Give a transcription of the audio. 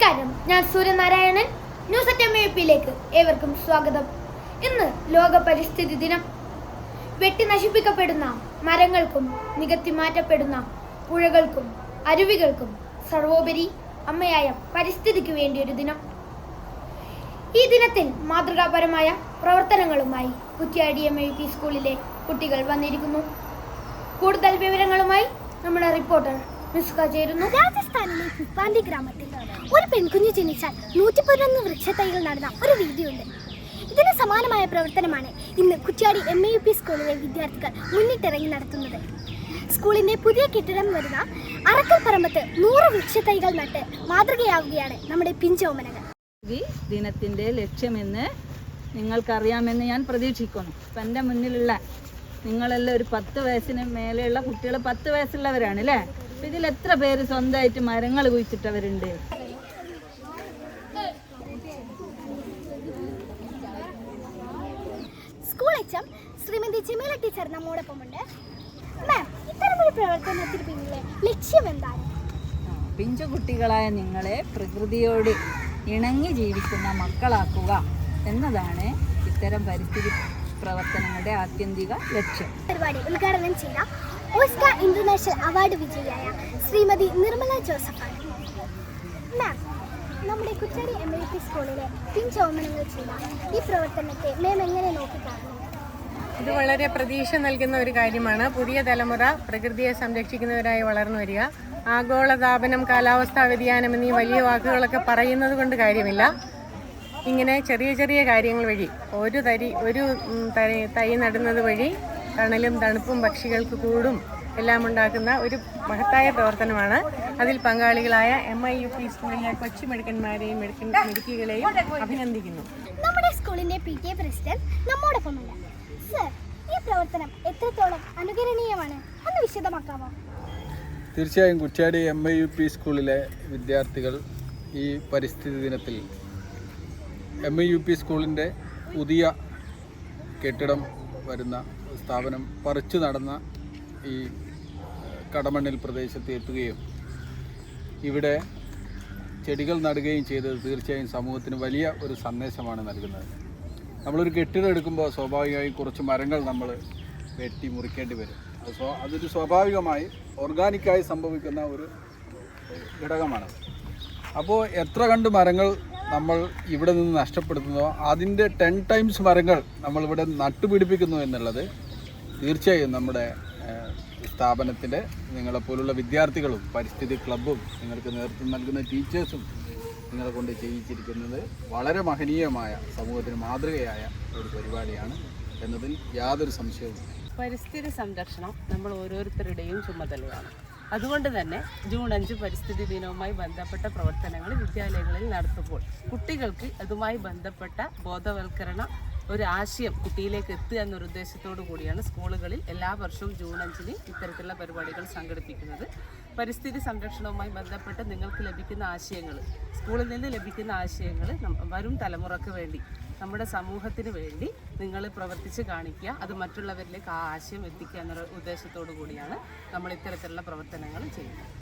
നമസ്കാരം. ഞാൻ Suryanarayanan. News at M A ഏവർക്കും സ്വാഗതം. ഇന്ന് ലോക പരിസ്ഥിതി ദിനം. വെട്ടി നശിപ്പിക്കപ്പെടുന്ന മരങ്ങൾക്കും നികത്തി മാറ്റപ്പെടുന്ന പുഴകൾക്കും അരുവികൾക്കും സർവോപരി അമ്മയായ പരിസ്ഥിതിക്ക് വേണ്ടി ഒരു ദിനം. ഈ ദിനത്തിൽ മാതൃകാപരമായ പ്രവർത്തനങ്ങളുമായി കുറ്റ്യാടി എം എ പി സ്കൂളിലെ കുട്ടികൾ വന്നിരിക്കുന്നു. കൂടുതൽ വിവരങ്ങളുമായി നമ്മുടെ റിപ്പോർട്ടർ ചേരുന്നു രാജസ്ഥാനിലെ പിപ്പാന്തി ഗ്രാമത്തിൽ ഒരു പെൺകുഞ്ഞ് ജനിച്ചാൽ നൂറ്റി പതിനൊന്ന് വൃക്ഷത്തൈകൾ നടന്ന ഒരു രീതിയുണ്ട് ഇതിന് സമാനമായ പ്രവർത്തനമാണ് ഇന്ന് Kuttiadi M A U P സ്കൂളിലെ വിദ്യാർത്ഥികൾ മുന്നിട്ടിറങ്ങി നടത്തുന്നത്. സ്കൂളിന്റെ പുതിയ കെട്ടിടം വരുന്ന അറക്കൽ പറമ്പത്ത് നൂറ് വൃക്ഷത്തൈകൾ നട്ട് മാതൃകയാവുകയാണ് നമ്മുടെ പിഞ്ചോമനകൾ ദിനത്തിന്റെ ലക്ഷ്യമെന്ന് നിങ്ങൾക്കറിയാമെന്ന് ഞാൻ പ്രതീക്ഷിക്കുന്നു. ഇപ്പം എന്റെ മുന്നിലുള്ള നിങ്ങളെല്ലാം ഒരു പത്ത് വയസ്സിന് മേലെയുള്ള കുട്ടികൾ പത്ത് വയസ്സുള്ളവരാണ് അല്ലേ? ഇതിൽ എത്ര പേര് സ്വന്തമായിട്ട് മരങ്ങൾ കുഴിച്ചിട്ടവരുണ്ട്? School H Shrimati Jameela teacher നമ്മോടൊപ്പമുണ്ട്. Ma'am ഇത്തരമൊരു പ്രവർത്തനത്തിന് പിന്നിലെ ലക്ഷ്യം എന്താണ്? പിഞ്ചു കുട്ടികളായ നിങ്ങളെ പ്രകൃതിയോട് ഇണങ്ങി ജീവിക്കുന്ന മക്കളാക്കുക എന്നതാണ് ഇത്തരം പരിസ്ഥിതി പ്രവർത്തനങ്ങളുടെ ആത്യന്തിക ലക്ഷ്യം. പരിപാടി ഉദ്ഘാടനം ചെയ്ത ഓസ്കാർ ഇന്റർനാഷണൽ അവാർഡ് വിജയിയായ ശ്രീമതി നിർമ്മല ജോസഫാണ്. മാം നമ്മുടെ കുറ്റാടി എം എൽ പി സ്കൂളിലെ പിഞ്ചോമനങ്ങൾ ചെയ്ത ഈ പ്രവർത്തനത്തെ മാം എങ്ങനെ നോക്കിക്കാണുന്നു? ഇത് വളരെ പ്രതീക്ഷ നൽകുന്ന ഒരു കാര്യമാണ്. പുതിയ തലമുറ പ്രകൃതിയെ സംരക്ഷിക്കുന്നവരായി വളർന്നു വരിക. ആഗോളതാപനം കാലാവസ്ഥാ വ്യതിയാനം എന്നീ വലിയ വാക്കുകളൊക്കെ പറയുന്നത് കൊണ്ട് കാര്യമില്ല. ഇങ്ങനെ ചെറിയ ചെറിയ കാര്യങ്ങൾ വഴി ഒരു തരി ഒരു തൈ നടുന്നത് വഴി തണലും തണുപ്പും പക്ഷികൾക്ക് കൂടും എല്ലാം ഉണ്ടാക്കുന്ന ഒരു മഹത്തായ പ്രവർത്തനമാണ്. അതിൽ പങ്കാളികളായ M I U P school കൊച്ചു മെടുക്കന്മാരെയും മെടുക്കൻ മെടുക്കികളെയും അഭിനന്ദിക്കുന്നു. നമ്മുടെ സ്കൂളിന്റെ പി ടി എ പ്രസിഡന്റ് നമ്മോടൊപ്പമുണ്ട് സർ ഈ പ്രവർത്തനം എത്രത്തോളം അനുകരണീയമാണ്? ഒന്ന് വിശദമാക്കാമോ? തീർച്ചയായും Kuttiadi M I U P സ്കൂളിലെ വിദ്യാർത്ഥികൾ ഈ പരിസ്ഥിതി ദിനത്തിൽ എം ഐ യു പി സ്കൂളിന്റെ പുതിയ കെട്ടിടം വരുന്ന സ്ഥാപനം പറിച്ചു നടന്ന ഈ കടമണ്ണിൽ പ്രദേശത്ത് എത്തുകയും ഇവിടെ ചെടികൾ നടുകയും ചെയ്തത് തീർച്ചയായും സമൂഹത്തിന് വലിയ ഒരു സന്ദേശമാണ് നൽകുന്നത്. നമ്മളൊരു കെട്ടിടം എടുക്കുമ്പോൾ സ്വാഭാവികമായും കുറച്ച് മരങ്ങൾ നമ്മൾ വെട്ടി മുറിക്കേണ്ടി വരും. സ്വ അതൊരു സ്വാഭാവികമായി ഓർഗാനിക്കായി സംഭവിക്കുന്ന ഒരു ഘടകമാണ്. അപ്പോൾ എത്ര കണ്ട് മരങ്ങൾ നമ്മൾ ഇവിടെ നിന്ന് നഷ്ടപ്പെടുത്തുന്നോ അതിന്റെ ടെൻ ടൈംസ് മരങ്ങൾ നമ്മളിവിടെ നട്ടുപിടിപ്പിക്കുന്നു എന്നുള്ളത് തീർച്ചയായും നമ്മുടെ സ്ഥാപനത്തിന്റെ നിങ്ങളെപ്പോലുള്ള വിദ്യാർത്ഥികളും പരിസ്ഥിതി ക്ലബും നിങ്ങൾക്ക് നേതൃത്വം നൽകുന്ന ടീച്ചേഴ്സും നിങ്ങളെ കൊണ്ട് ചെയ്യിച്ചിരിക്കുന്നത് വളരെ മഹനീയമായ സമൂഹത്തിന് മാതൃകയായ ഒരു പരിപാടിയാണ് എന്നതിൽ യാതൊരു സംശയവും പരിസ്ഥിതി സംരക്ഷണം നമ്മൾ ഓരോരുത്തരുടെയും ചുമതലയാണ്. അതുകൊണ്ട് തന്നെ ജൂൺ അഞ്ച് പരിസ്ഥിതി ദിനവുമായി ബന്ധപ്പെട്ട പ്രവർത്തനങ്ങൾ വിദ്യാലയങ്ങളിൽ നടത്തുമ്പോൾ കുട്ടികൾക്ക് അതുമായി ബന്ധപ്പെട്ട ബോധവൽക്കരണ ഒരു ആശയം കുട്ടിയിലേക്ക് എത്തുക എന്നൊരു ഉദ്ദേശത്തോടു കൂടിയാണ് സ്കൂളുകളിൽ എല്ലാ വർഷവും ജൂൺ അഞ്ചിന് ഇത്തരത്തിലുള്ള പരിപാടികൾ സംഘടിപ്പിക്കുന്നത്. പരിസ്ഥിതി സംരക്ഷണവുമായി ബന്ധപ്പെട്ട് നിങ്ങൾക്ക് ലഭിക്കുന്ന ആശയങ്ങൾ സ്കൂളിൽ നിന്ന് ലഭിക്കുന്ന ആശയങ്ങൾ വരും തലമുറയ്ക്ക് വേണ്ടി നമ്മുടെ സമൂഹത്തിന് വേണ്ടി നിങ്ങൾ പ്രവർത്തിച്ച് കാണിക്കുക അത് മറ്റുള്ളവരിലേക്ക് ആ ആശയം എത്തിക്കുക എന്നൊരു ഉദ്ദേശത്തോടു കൂടിയാണ് നമ്മൾ ഇത്തരത്തിലുള്ള പ്രവർത്തനങ്ങൾ ചെയ്യുന്നത്.